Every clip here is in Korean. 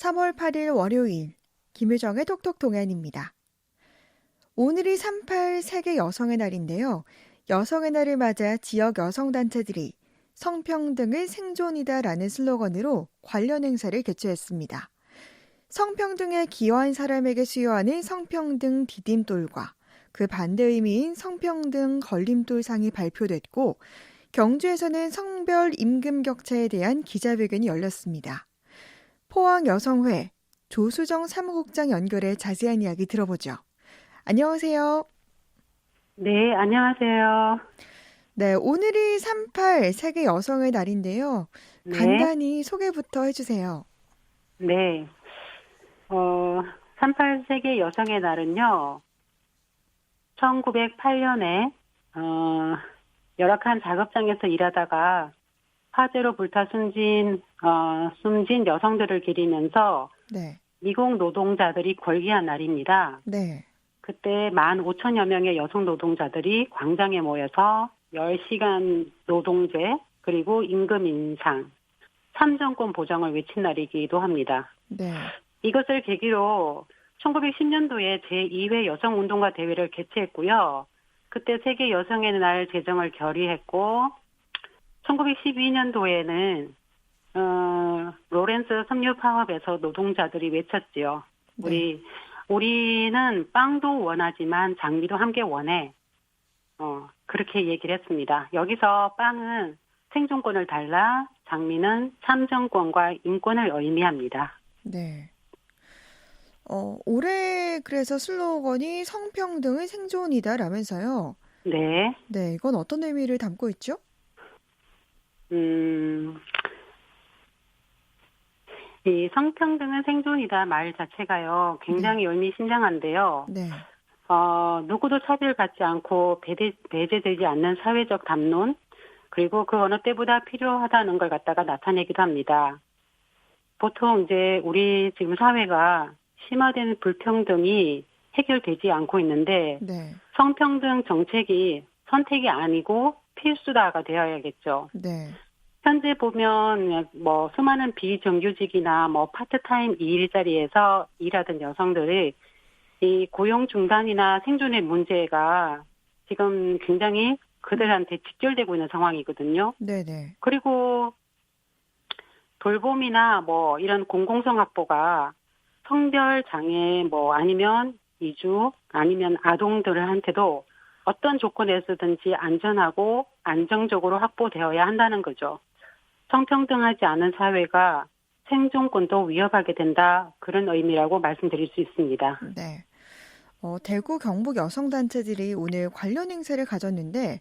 3월 8일 월요일 김효정의 톡톡 동안입니다. 오늘이 38 세계 여성의 날인데요. 여성의 날을 맞아 지역 여성단체들이 성평등을 생존이다라는 슬로건으로 관련 행사를 개최했습니다. 성평등에 기여한 사람에게 수여하는 성평등 디딤돌과 그 반대 의미인 성평등 걸림돌상이 발표됐고 경주에서는 성별 임금 격차에 대한 기자회견이 열렸습니다. 포항 여성회 조수정 사무국장 연결해 자세한 이야기 들어보죠. 안녕하세요. 네, 안녕하세요. 네, 오늘이 38 세계 여성의 날인데요. 네, 간단히 소개부터 해주세요. 네. 어, 38 세계 여성의 날은요, 1908년에, 어, 열악한 작업장에서 일하다가 화재로 불타 숨진, 어, 숨진 여성들을 기리면서 네, 미국 노동자들이 걸기한 날입니다. 네, 그때 15,000여 명의 여성 노동자들이 광장에 모여서 10시간 노동제, 그리고 임금 인상, 참정권 보장을 외친 날이기도 합니다. 네, 이것을 계기로 1910년도에 제2회 여성운동가 대회를 개최했고요. 그때 세계 여성의 날 제정을 결의했고, 1912년도에는 어, 로렌스 섬유 파업에서 노동자들이 외쳤지요. 우리 우리는 빵도 원하지만 장미도 함께 원해. 어, 그렇게 얘기를 했습니다. 여기서 빵은 생존권을 달라, 장미는 참정권과 인권을 의미합니다. 네. 어, 올해 그래서 슬로건이 성평등의 생존이다라면서요. 네. 네, 이건 어떤 의미를 담고 있죠? 음, 이 성평등은 생존이다 말 자체가요, 굉장히 의미심장한데요. 네, 어, 누구도 차별받지 않고 배제, 배제되지 않는 사회적 담론, 그리고 그 어느 때보다 필요하다는 걸 갖다가 나타내기도 합니다. 보통 이제 우리 지금 사회가 심화된 불평등이 해결되지 않고 있는데, 네, 성평등 정책이 선택이 아니고 필수다가 되어야겠죠. 네, 현재 보면 뭐 수많은 비정규직이나 뭐 파트타임 일자리에서 일하던 여성들이 이 고용 중단이나 생존의 문제가 지금 굉장히 그들한테 직결되고 있는 상황이거든요. 네, 네, 그리고 돌봄이나 뭐 이런 공공성 확보가 성별 장애 뭐 아니면 이주 아니면 아동들한테도 어떤 조건에서든지 안전하고 안정적으로 확보되어야 한다는 거죠. 성평등하지 않은 사회가 생존권도 위협하게 된다 그런 의미라고 말씀드릴 수 있습니다. 네. 어, 대구 경북 여성단체들이 오늘 관련 행사를 가졌는데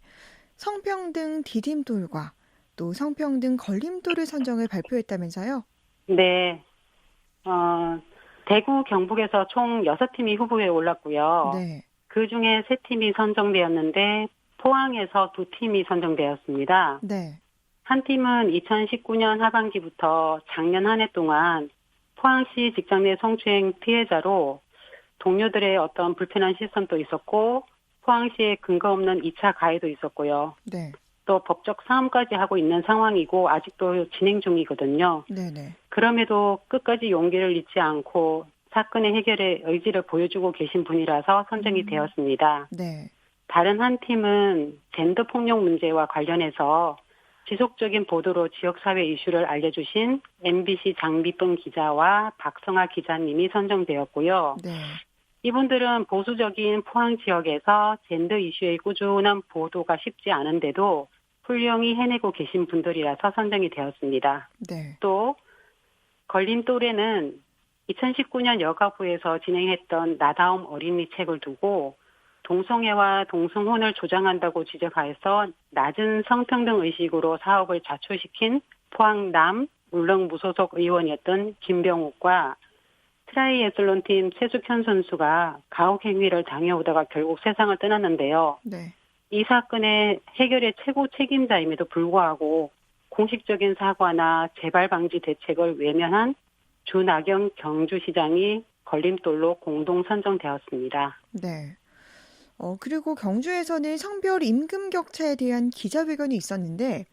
성평등 디딤돌과 또 성평등 걸림돌을 선정해 발표했다면서요? 네, 어, 대구 경북에서 총 6팀이 후보에 올랐고요. 네, 그 중에 3팀이 선정되었는데 포항에서 2팀이 선정되었습니다. 네, 한 팀은 2019년 하반기부터 작년 한 해 동안 포항시 직장 내 성추행 피해자로 동료들의 어떤 불편한 시선도 있었고 포항시에 근거 없는 2차 가해도 있었고요. 네, 또 법적 싸움까지 하고 있는 상황이고 아직도 진행 중이거든요. 네, 네, 그럼에도 끝까지 용기를 잃지 않고 사건의 해결에 의지를 보여주고 계신 분이라서 선정이 음. 되었습니다. 네, 다른 한 팀은 젠더 폭력 문제와 관련해서 지속적인 보도로 지역사회 이슈를 알려주신 MBC 장비쁨 기자와 박성아 기자님이 선정되었고요. 네, 이분들은 보수적인 포항 지역에서 젠더 이슈의 꾸준한 보도가 쉽지 않은데도 훌륭히 해내고 계신 분들이라서 선정이 되었습니다. 네, 또 걸림돌에는 2019년 여가부에서 진행했던 나다움 어린이 책을 두고 동성애와 동성혼을 조장한다고 지적하여서 낮은 성평등 의식으로 사업을 자초시킨 포항남 울릉 무소속 의원이었던 김병욱과 트라이애슬론팀 최숙현 선수가 가혹 행위를 당해오다가 결국 세상을 떠났는데요. 네, 이 사건의 해결의 최고 책임자임에도 불구하고 공식적인 사과나 재발 방지 대책을 외면한 주나경 경주시장이 걸림돌로 공동 선정되었습니다. 네. 어, 그리고 경주에서는 성별 임금 격차에 대한 기자회견이 있었는데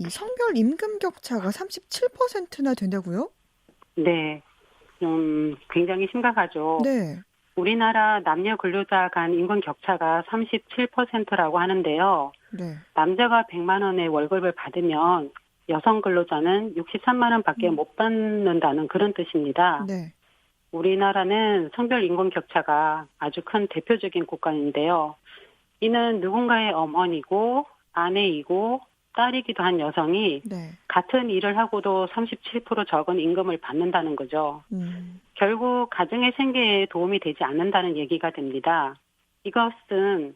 이 성별 임금 격차가 37%나 된다고요? 네. 음, 굉장히 심각하죠. 네. 우리나라 남녀 근로자 간 임금 격차가 37%라고 하는데요. 네. 남자가 100만 원의 월급을 받으면 여성 근로자는 63만 원밖에 음. 못 받는다는 그런 뜻입니다. 네. 우리나라는 성별 임금 격차가 아주 큰 대표적인 국가인데요. 이는 누군가의 어머니고 아내이고 딸이기도 한 여성이 네. 같은 일을 하고도 37% 적은 임금을 받는다는 거죠. 음. 결국 가정의 생계에 도움이 되지 않는다는 얘기가 됩니다. 이것은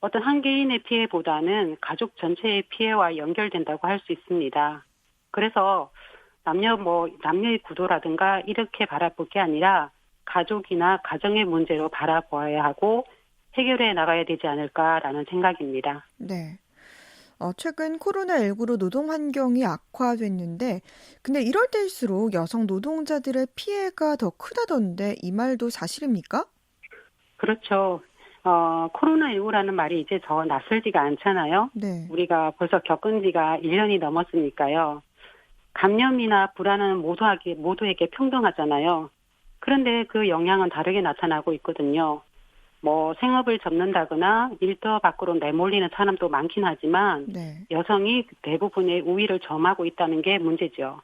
어떤 한 개인의 피해보다는 가족 전체의 피해와 연결된다고 할 수 있습니다. 그래서 남녀 뭐 남녀의 구도라든가 이렇게 바라볼 게 아니라 가족이나 가정의 문제로 바라보아야 하고 해결해 나가야 되지 않을까라는 생각입니다. 네. 어, 최근 코로나19로 노동 환경이 악화됐는데, 근데 이럴 때일수록 여성 노동자들의 피해가 더 크다던데, 이 말도 사실입니까? 그렇죠. 어, 코로나19라는 말이 이제 저 낯설지가 않잖아요. 네. 우리가 벌써 겪은 지가 1년이 넘었으니까요. 감염이나 불안은 모두에게, 모두에게 평등하잖아요. 그런데 그 영향은 다르게 나타나고 있거든요. 뭐 생업을 접는다거나 일터 밖으로 내몰리는 사람도 많긴 하지만 네. 여성이 대부분의 우위를 점하고 있다는 게 문제죠.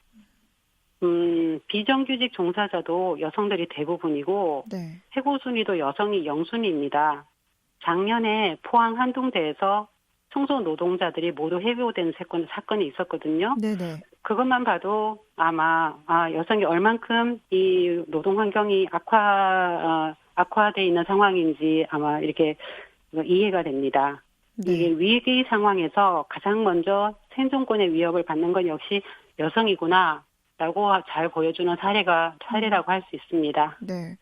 음, 비정규직 종사자도 여성들이 대부분이고 네. 해고 순위도 여성이 영순위입니다. 작년에 포항 한동대에서 청소 노동자들이 모두 해고된 사건, 사건이 있었거든요. 네네. 그것만 봐도 아마 아, 여성이 얼만큼 이 노동 환경이 악화 어, 악화돼 있는 상황인지 아마 이렇게 이해가 됩니다. 이게 네. 위기 상황에서 가장 먼저 생존권의 위협을 받는 건 역시 여성이구나라고 잘 보여주는 사례가 사례라고 할 수 있습니다. 네.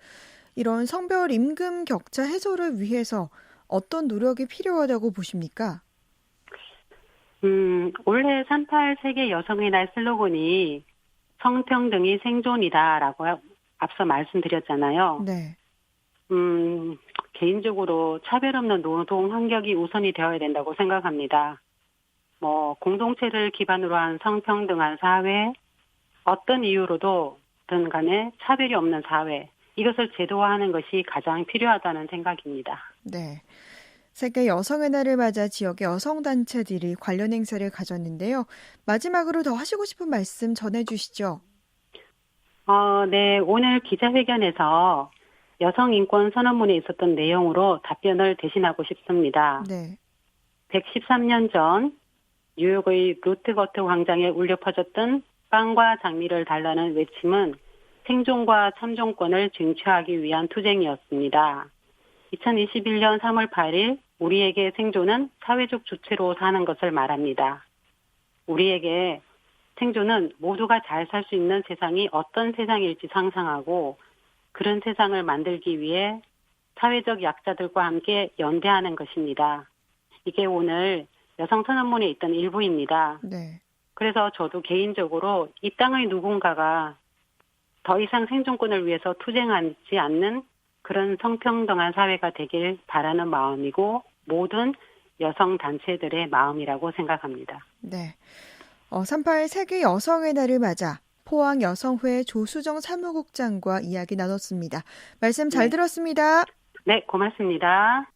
이런 성별 임금 격차 해소를 위해서 어떤 노력이 필요하다고 보십니까? 음, 올해 38 세계 여성의 날 슬로건이 성평등이 생존이다라고 앞서 말씀드렸잖아요. 네. 음, 개인적으로 차별 없는 노동 환경이 우선이 되어야 된다고 생각합니다. 뭐, 공동체를 기반으로 한 성평등한 사회, 어떤 이유로도 든 간에 차별이 없는 사회, 이것을 제도화하는 것이 가장 필요하다는 생각입니다. 네. 세계 여성의 날을 맞아 지역의 여성단체들이 관련 행사를 가졌는데요. 마지막으로 더 하시고 싶은 말씀 전해주시죠. 어, 네, 오늘 기자회견에서 여성 인권 선언문에 있었던 내용으로 답변을 대신하고 싶습니다. 네. 113년 전 뉴욕의 루트거트 광장에 울려 퍼졌던 빵과 장미를 달라는 외침은 생존과 참정권을 쟁취하기 위한 투쟁이었습니다. 2021년 3월 8일 우리에게 생존은 사회적 주체로 사는 것을 말합니다. 우리에게 생존은 모두가 잘 살 수 있는 세상이 어떤 세상일지 상상하고 그런 세상을 만들기 위해 사회적 약자들과 함께 연대하는 것입니다. 이게 오늘 여성 선언문에 있던 일부입니다. 네. 그래서 저도 개인적으로 이 땅의 누군가가 더 이상 생존권을 위해서 투쟁하지 않는 그런 성평등한 사회가 되길 바라는 마음이고 모든 여성 단체들의 마음이라고 생각합니다. 네. 어, 38 세계 여성의 날을 맞아 포항 여성회 조수정 사무국장과 이야기 나눴습니다. 말씀 잘 네. 들었습니다. 네, 고맙습니다.